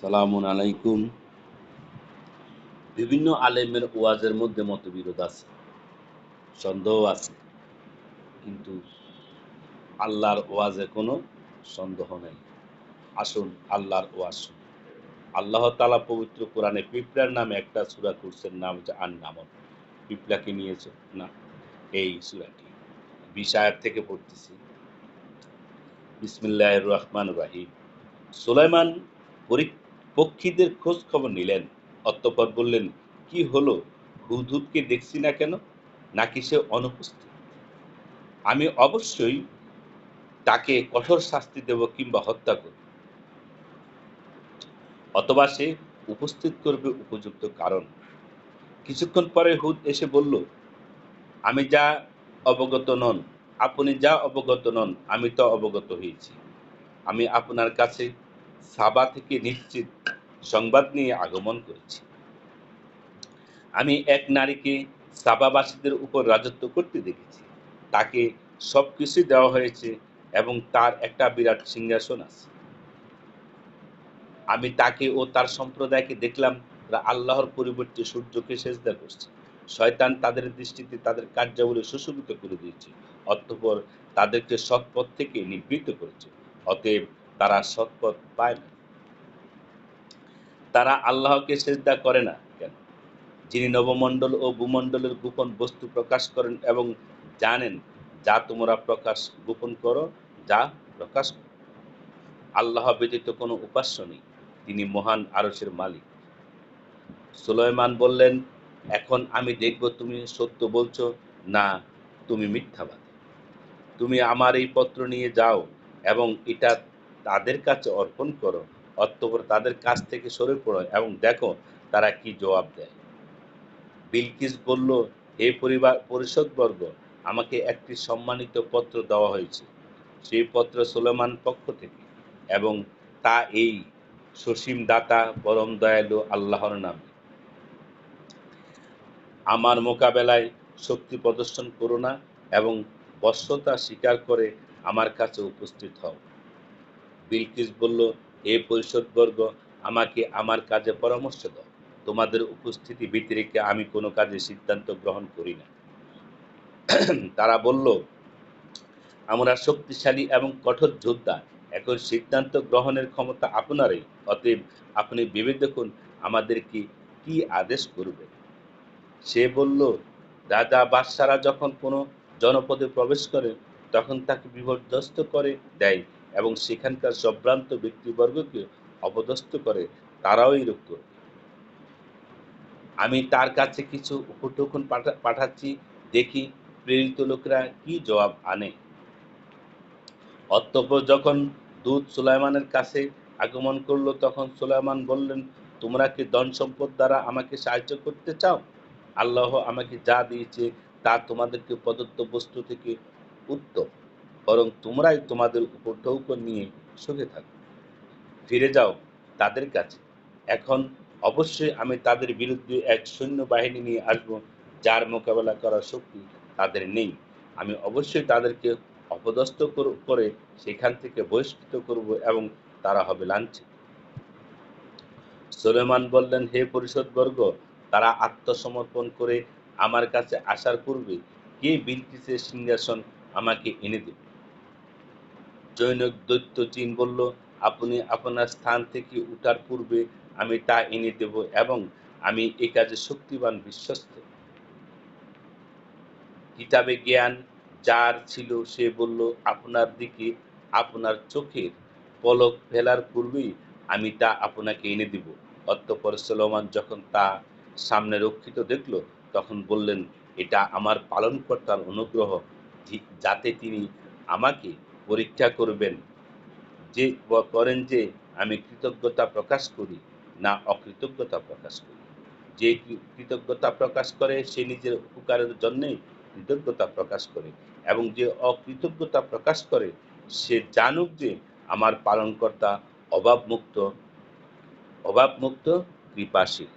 সালামুন আলাইকুম। বিভিন্ন আলেমের ওয়াজের মধ্যে মতবিরোধ আছে, সন্দেহ আছে, কিন্তু আল্লাহর ওয়াজে কোনো সন্দেহ নেই। আসুন আল্লাহর ওয়াজ শুনুন আল্লাহ তালা পবিত্র কোরআনে পিঁপড়ার নামে একটা সুরা করছেন, নাম হচ্ছে আন নামন পিঁপড়াকে নিয়েছে? না, এই সুরাটি। বিষায়ের থেকে পড়তেছি। বিসমিল্লাহ রহমান রাহিম। সুলাইমান পরীক্ষা পক্ষীদের খোঁজ খবর নিলেন। অতঃপর বললেন, কি হলো? হুদহুদকে দেখছি না কেন? নাকি সে অনুপস্থিত? আমি অবশ্যই তাকে কঠোর শাস্তি দেব কিংবা হত্যা করব। অথবা সে উপস্থিত করবে উপযুক্ত কারণ। কিছুক্ষণ পরে হুদ এসে বলল, আমি যা অবগত নন, আপনি যা অবগত নন, আমি তো অবগত হয়েছি। আমি আপনার কাছে সাবা থেকে নিশ্চিত সংবাদ নিয়ে আগমন করেছি। আমি এক নারীকে সাবাবাসীদের উপর রাজত্ব করতে দেখেছি। তাকে সব কিছু দেওয়া হয়েছে এবং তার একটা বিরাট সিংহাসন আছে। আমি তাকে ও তার সম্প্রদায়কে দেখলাম আল্লাহর পরিবর্তে সূর্যকে সেজদা করছে। শয়তান তাদের দৃষ্টিতে তাদের কার্যাবলী সুশোভিত করে দিয়েছে, অতঃপর তাদেরকে সৎপথ থেকে নিবৃত্ত করেছে। অতএব তারা সৎপথ পায় না। তারা আল্লাহকে সেজদা করে না কেন? যিনি নবমণ্ডল ও ভূমণ্ডলের গোপন বস্তু প্রকাশ করেন এবং জানেন যা তোমরা প্রকাশ, গোপন করো, যা প্রকাশ আল্লাহ ব্যতীত কোনো উপাস্য নেই। তিনি মহান আরসের মালিক। সুলাইমান বললেন, এখন আমি দেখব তুমি সত্য বলছো না তুমি মিথ্যাবাদী। তুমি আমার এই পত্র নিয়ে যাও এবং এটা তাদের কাছে অর্পণ করো। অতঃপর তাদের কাছ থেকে সরে পড়ো এবং দেখো তারা কি জবাব দেয়। বিলকিস বলল, হে পরিবার পরিষদবর্গ আমাকে একটি সম্মানিত পত্র দেওয়া হয়েছে। সেই পত্র সুলেমান পক্ষ থেকে। এবং তা এই সসীম দাতা পরম দয়ালু আল্লাহর নামে। আমার মোকাবেলায় শক্তি প্রদর্শন করো না এবং বশ্যতা স্বীকার করে আমার কাছে উপস্থিত হও। বিলকিস বলল হে পরিষদবর্গ, আমাকে আমার কাজে পরামর্শ দাও। তোমাদের উপস্থিতি ব্যতিরেকে আমি কোনো কাজে সিদ্ধান্ত গ্রহণ করি না। তারা বলল, আমরা শক্তিশালী এবং কঠোর যোদ্ধা। এখন সিদ্ধান্ত গ্রহণের ক্ষমতা আপনারই। অতএব আপনি ভেবে দেখুন আমাদেরকে কি আদেশ করবে। সে বলল, রাজা বাদশারা যখন কোনো জনপদে প্রবেশ করে, তখন তাকে বিপর্যস্ত করে দেয়। এবং সেখানকার সম্ভ্রান্ত ব্যক্তিবর্গকে অপদস্থ করে তারাও এরূপ করবে। আমি তার কাছে কিছু উপটোকন পাঠাচ্ছি, দেখি প্রেরিত লোকেরা কি জবাব আনে। অতঃপর যখন দূত সুলাইমানের কাছে আগমন করল, তখন সুলাইমান বললেন, তোমরা কি ধন সম্পদ দ্বারা আমাকে সাহায্য করতে চাও? আল্লাহ আমাকে যা দিয়েছে তা তোমাদেরকে প্রদত্ত বস্তু থেকে উত্তম। বরং তোমরাই তোমাদের উপর টৌকন নিয়ে সুখে থাকো। ফিরে যাও তাদের কাছে। এখন অবশ্যই আমি তাদের বিরুদ্ধে এক সৈন্য বাহিনী নিয়ে আসব, যার মোকাবেলা করার শক্তি তাদের নেই। আমি অবশ্যই তাদেরকে অপদস্থ করে সেখান থেকে বহিষ্কৃত করব এবং তারা হবে লাঞ্ছিত। সোলেমান বললেন, হে পরিষদবর্গ, তারা আত্মসমর্পণ করে আমার কাছে আসার পূর্বে কে বিলকিসের সিংহাসন আমাকে এনে দেবে? জৈনক দৈত্য চীন বলল, আপনি আপনার স্থান থেকে উঠার পূর্বে আমি তা এনে দেব এবং আমি এ কাজে শক্তিবান বিশ্বস্ত। কিতাবে জ্ঞান যার ছিল, সে বলল, আপনার দিকে আপনার চোখের পলক ফেলার পূর্বেই আমি তা আপনাকে এনে দিব। অতঃপর সলমান যখন তা সামনে রক্ষিত দেখল, তখন বললেন, এটা আমার পালনকর্তার অনুগ্রহ যাতে তিনি আমাকে পরীক্ষা করবেন যে করেন যে আমি কৃতজ্ঞতা প্রকাশ করি, না অকৃতজ্ঞতা প্রকাশ করি। যে কৃতজ্ঞতা প্রকাশ করে, সে নিজের উপকারের জন্যেই কৃতজ্ঞতা প্রকাশ করে এবং যে অকৃতজ্ঞতা প্রকাশ করে, সে জানুক যে আমার পালনকর্তা অভাবমুক্ত অভাবমুক্ত কৃপাশীল।